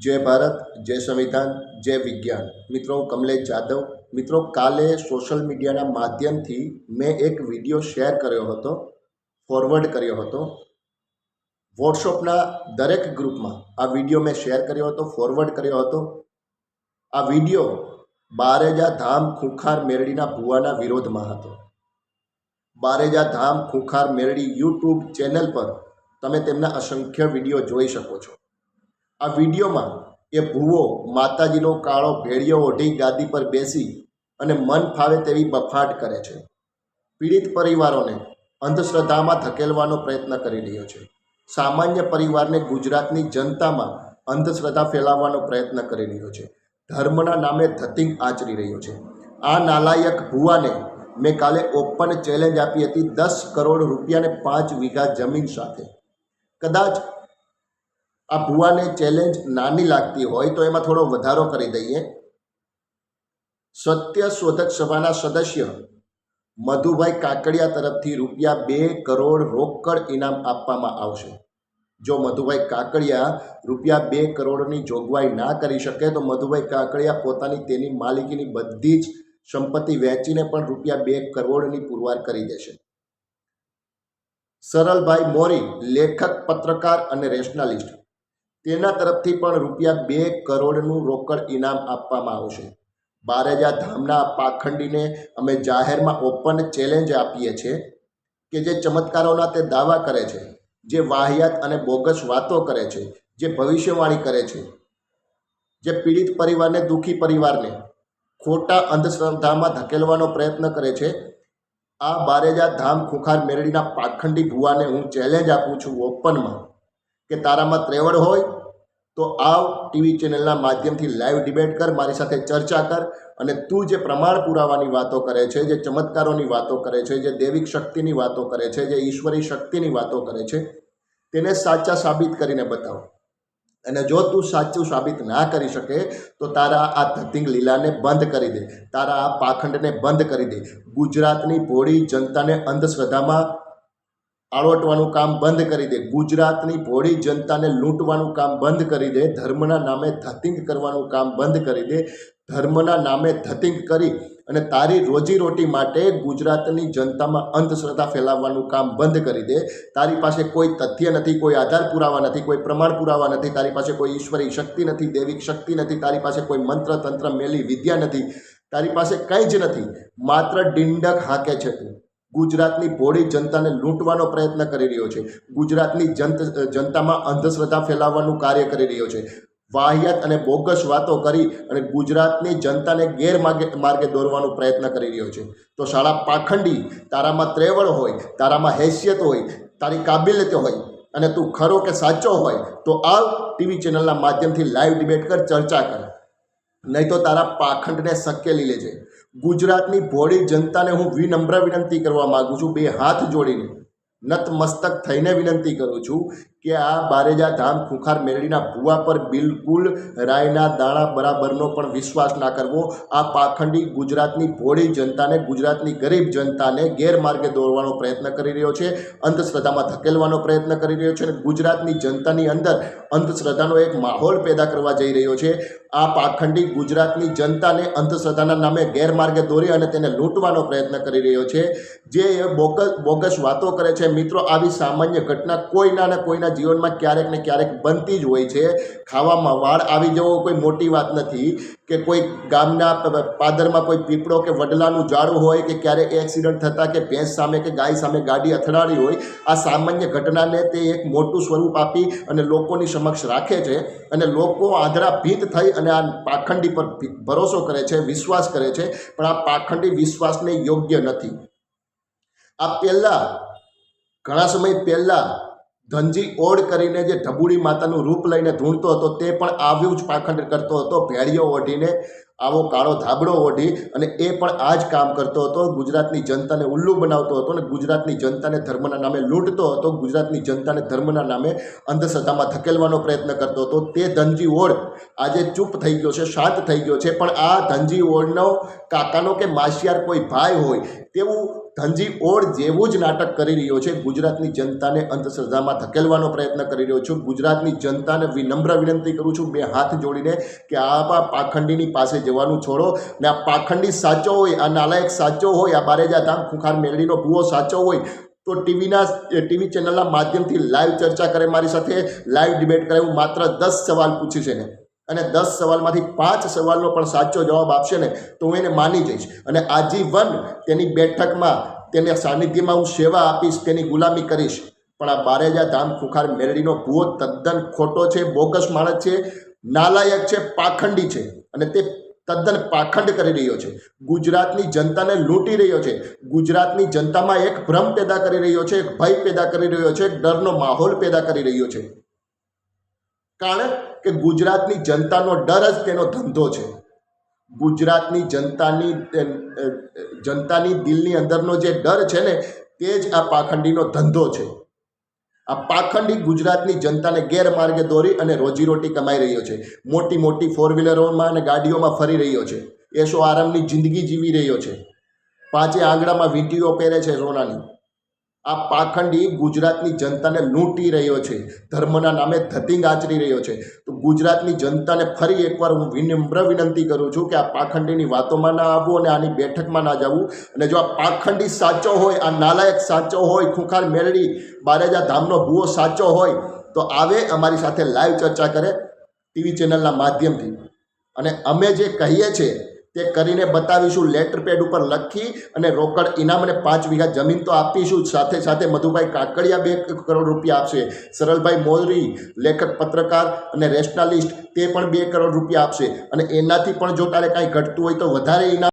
જય ભારત, જય સંવિધાન, જય વિજ્ઞાન. મિત્રો કમલેશ જાદવ મિત્રો, કાલે સોશિયલ મીડિયાના માધ્યમથી મેં એક વીડિયો શેર કર્યો હતો ફોરવર્ડ કર્યો હતો. વોટ્સઅપના દરેક ગ્રુપમાં આ વીડિયો મેં શેર કર્યો હતો ફોરવર્ડ કર્યો હતો. આ વીડિયો બારેજા ધામ ખૂંખાર મેરડીના ભુવાના વિરોધમાં હતો. બારેજા ધામ ખુંખાર મેરડી યુટ્યુબ ચેનલ પર તમે તેમના અસંખ્ય વીડિયો જોઈ શકો છો. આ વિડીયોમાં એ ભૂવો માતાજીનો કાળો ભેળિયો ઓઢી ગાદી પર બેસી અને મન ફાવે તેવી બફાટ કરે છે. પીડિત પરિવારોને અંધશ્રદ્ધામાં ધકેલવાનો પ્રયત્ન કરી રહ્યો છે. સામાન્ય પરિવારને ગુજરાતની જનતામાં અંધશ્રદ્ધા ફેલાવવાનો પ્રયત્ન કરી રહ્યો છે. ધર્મના નામે ધતિંગ આચરી રહ્યો છે. આ નાલાયક ભુવાને મેં કાલે ઓપન ચેલેન્જ આપી હતી દસ કરોડ રૂપિયાને પાંચ વીઘા જમીન સાથે. કદાચ આ ભુવાને ચેલેન્જ નાની લાગતી હોય તો એમાં થોડો વધારો કરી દઈએ. સત્ય શોધક સભાના સદસ્ય મધુભાઈ કાકડિયા તરફથી રૂપિયા બે કરોડ રોકડ ઇનામ આપવામાં આવશે. જો મધુભાઈ કાકડિયા રૂપિયા બે કરોડની જોગવાઈ ના કરી શકે તો મધુભાઈ કાકડિયા પોતાની તેની માલિકીની બધી જ સંપત્તિ વેચીને પણ રૂપિયા બે કરોડની પુરવાર કરી દેશે. સરલભાઈ મોરી લેખક, પત્રકાર અને રેશનાલિસ્ટ તેના તરફથી પણ રૂપિયા બે કરોડનું રોકડ ઇનામ આપવામાં આવશે. બારેજા ધામના પાખંડીને અમે જાહેરમાં ઓપન ચેલેન્જ આપીએ છીએ કે જે ચમત્કારોના તે દાવા કરે છે, જે વાહિયાત અને બોગસ વાતો કરે છે, જે ભવિષ્યવાણી કરે છે, જે પીડિત પરિવારને, દુઃખી પરિવારને ખોટા અંધશ્રદ્ધામાં ધકેલવાનો પ્રયત્ન કરે છે. આ બારેજા ધામ ખુખાર મેરડીના પાખંડી ભુવાને હું ચેલેન્જ આપું છું ઓપનમાં. કે તારામાં ત્રેવડ હોય, તો આવ ટીવી ચેનલના માધ્યમથી લાઈવ ડિબેટ કર, મારી સાથે ચર્ચા કર અને તું જે પ્રમાણ પુરાવાની વાતો કરે છે, જે ચમત્કારોની વાતો કરે છે, જે દૈવિક શક્તિની વાતો કરે છે, જે ઈશ્વરી શક્તિની વાતો કરે છે, તેને સાચા સાબિત કરીને બતાવ. અને જો તું સાચું સાબિત ના કરી શકે, તો તારા આ ધતિંગ લીલાને બંધ કરી દે, તારા આ પાખંડને બંધ કરી દે. ગુજરાતની ભોળી જનતાને અંધશ્રદ્ધામાં આળવટવાનું કામ બંધ કરી દે. ગુજરાતની ભોળી જનતાને લૂંટવાનું કામ બંધ કરી દે. ધર્મના નામે ધતિંગ કરવાનું કામ બંધ કરી દે. ધર્મના નામે ધતિંગ કરી અને તારી રોજીરોટી માટે ગુજરાતની જનતામાં અંધશ્રદ્ધા ફેલાવવાનું કામ બંધ કરી દે. તારી પાસે કોઈ તથ્ય નથી, કોઈ આધાર પુરાવા નથી, કોઈ પ્રમાણ પુરાવા નથી, તારી પાસે કોઈ ઈશ્વરી શક્તિ નથી, દૈવિક શક્તિ નથી, તારી પાસે કોઈ મંત્ર, તંત્ર, મેલી, વિદ્યા નથી, તારી પાસે કંઈ જ નથી. માત્ર ડિંડક હાકે છે તું. ગુજરાતની ભોળી જનતાને લૂંટવાનો પ્રયત્ન કરી રહ્યો છે. ગુજરાતની જનત જનતામાં અંધશ્રદ્ધા ફેલાવવાનું કાર્ય કરી રહ્યો છે. વાહિયાત અને બોગસ વાતો કરી અને ગુજરાતની જનતાને ગેરમાર્ગે, માર્ગે દોરવાનો પ્રયત્ન કરી રહ્યો છે. તો શાળા પાખંડી, તારામાં ત્રેવળ હોય, તારામાં હેસિયત હોય, તારી કાબિલિયત હોય અને તું ખરો કે સાચો હોય, તો આ ટીવી ચેનલના માધ્યમથી લાઈવ ડિબેટ કર, ચર્ચા કર. નહીં તો તારા પાખંડને સકેલી લેજે. ગુજરાતની ભોળી જનતાને હું વિનમ્ર વિનંતી કરવા માગું છું. બે હાથ જોડીને નતમસ્તક થઈને વિનંતી કરું છું કે આ બારેજા ધામ ખુખાર મેરડીના ભૂવા પર બિલકુલ રાયના દાણા બરાબરનો પણ વિશ્વાસ ના કરવો. આ પાખંડી ગુજરાતની ભોળી જનતાને, ગુજરાતની ગરીબ જનતાને ગેરમાર્ગે દોરવાનો પ્રયત્ન કરી રહ્યો છે. અંધશ્રદ્ધામાં ધકેલવાનો પ્રયત્ન કરી રહ્યો છે અને ગુજરાતની જનતાની અંદર અંધશ્રદ્ધાનો એક માહોલ પેદા કરવા જઈ રહ્યો છે. આ પાખંડી ગુજરાતની જનતાને અંધશ્રદ્ધાના નામે ગેરમાર્ગે દોરી અને તેને લૂંટવાનો પ્રયત્ન કરી રહ્યો છે. જે બોગસ બોગસ વાતો કરે છે, મિત્રો, આવી સામાન્ય ઘટના કોઈના ને કોઈના જીવનમાં ક્યારેક ને ક્યારેક બનતી જ હોય છે. ખાવામાં વાળ આવી જવો કોઈ મોટી વાત નથી કે કોઈ ગામના પાદરમાં કોઈ પીપળો કે વડલાનું ઝાડું હોય કે ક્યારેક એક્સિડન્ટ થતાં કે ભેંસ સામે કે ગાય સામે ગાડી અથડાડી હોય, આ સામાન્ય ઘટનાને તે એક મોટું સ્વરૂપ આપી અને લોકોની સમક્ષ રાખે છે અને લોકો આંધળા ભીત થઈ અને આ પાખંડી પર ભરોસો કરે છે, વિશ્વાસ કરે છે, પણ આ પાખંડી વિશ્વાસને યોગ્ય નથી. આ પહેલાં, ઘણા સમય પહેલાં ધનજી ઓડ કરીને જે ઢબુડી માતાનું રૂપ લઈને ધૂણતો હતો, તે પણ આવ્યું જ પાખંડ કરતો હતો. ભેળીઓ ઓઢીને આવો કાળો ધાબળો ઓઢી અને એ પણ આ જ કામ કરતો હતો. ગુજરાતની જનતાને ઉલ્લુ બનાવતો હતો અને ગુજરાતની જનતાને ધર્મના નામે લૂંટતો હતો. ગુજરાતની જનતાને ધર્મના નામે અંધશ્રદ્ધામાં ધકેલવાનો પ્રયત્ન કરતો હતો. તે ધનજી ઓળ આજે ચૂપ થઈ ગયો છે, શાંત થઈ ગયો છે. પણ આ ધનજી ઓળનો કાકાનો કે માસિયાર કોઈ ભાઈ હોય તેવું ધનજી ઓળ જેવું જ નાટક કરી રહ્યો છે. ગુજરાતની જનતાને અંધશ્રદ્ધામાં ધકેલવાનો પ્રયત્ન કરી રહ્યો છું. ગુજરાતની જનતાને વિનમ્ર વિનંતી કરું છું. બે હાથ જોડીને કે આ પાખંડીની પાસે જવાનું છોડો ને આ પાખંડી સાચો હોય, આ નાલાયક સાચો હોય, આ બારેજા ધામ ખુખાર મેળડીનો ભૂવો સાચો હોય, તો ટીવીના ટીવી ચેનલના માધ્યમથી લાઈવ ચર્ચા કરે મારી સાથે. લાઈવ ડિબેટ કરે. હું માત્ર દસ સવાલ પૂછીશ એને. અને દસ સવાલમાંથી પાંચ સવાલનો પણ સાચો જવાબ આપશે ને, તો હું એને માની જઈશ. અને આજીવન તેની બેઠકમાં, તેને સાનિધ્યમાં હું સેવા આપીશ, તેની ગુલામી કરીશ. પણ આ બારેજા ધામ ખુખાર મેરડીનો ભૂવો તદ્દન ખોટો છે, બોગસ માણસ છે, નાલાયક છે, પાખંડી છે. અને તે તદ્દન પાખંડ કરી રહ્યો છે. ગુજરાતની જનતાને લૂંટી રહ્યો છે. ગુજરાતની જનતામાં એક ભ્રમ પેદા કરી રહ્યો છે, એક ભય પેદા કરી રહ્યો છે, એક ડરનો માહોલ પેદા કરી રહ્યો છે. કારણ કે ગુજરાતની જનતાનો ડર જ તેનો ધંધો છે. ગુજરાતની જનતાની જનતાની દિલની અંદરનો જે ડર છે ને, તે જ આ પાખંડીનો ધંધો છે. આ પાખંડી ગુજરાતની જનતાને ગેરમાર્ગે દોરી અને રોજીરોટી કમાઈ રહ્યો છે. મોટી મોટી ફોર વ્હીલરોમાં અને ગાડીઓમાં ફરી રહ્યો છે. એશો આરામની જિંદગી જીવી રહ્યો છે? પાંચે આંગળામાં વીંટીઓ પહેરે છે સોનાની. આ પાખંડી ગુજરાતની જનતાને લૂંટી રહ્યો છે. ધર્મના નામે ધતિંગ આચરી રહ્યો છે. તો ગુજરાતની જનતાને ફરી એકવાર હું વિનમ્ર વિનંતી કરું છું કે આ પાખંડીની વાતોમાં ના આવવું અને આની બેઠકમાં ના જવું. અને જો આ પાખંડી સાચો હોય, આ નાલાયક સાચો હોય, ખુખાર મેળડી બારેજા ધામનો ભૂવો સાચો હોય, તો આવે અમારી સાથે લાઈવ ચર્ચા કરે ટીવી ચેનલના માધ્યમથી. અને અમે જે કહીએ છીએ તે કરીને બતાવીશું લેટર પેડ ઉપર લખી અને રોકડ ઇનામ અને પાંચ વીઘા જમીન તો આપીશું. સાથે સાથે મધુભાઈ કાકડિયા બે કરોડ રૂપિયા આપશે સરળભાઈ મોરી લેખક, પત્રકાર અને રેશનાલિસ્ટ તે પણ બે કરોડ રૂપિયા આપશે અને એનાથી પણ જો તારે કાંઈ ઘટતું હોય તો વધારે ઇનામ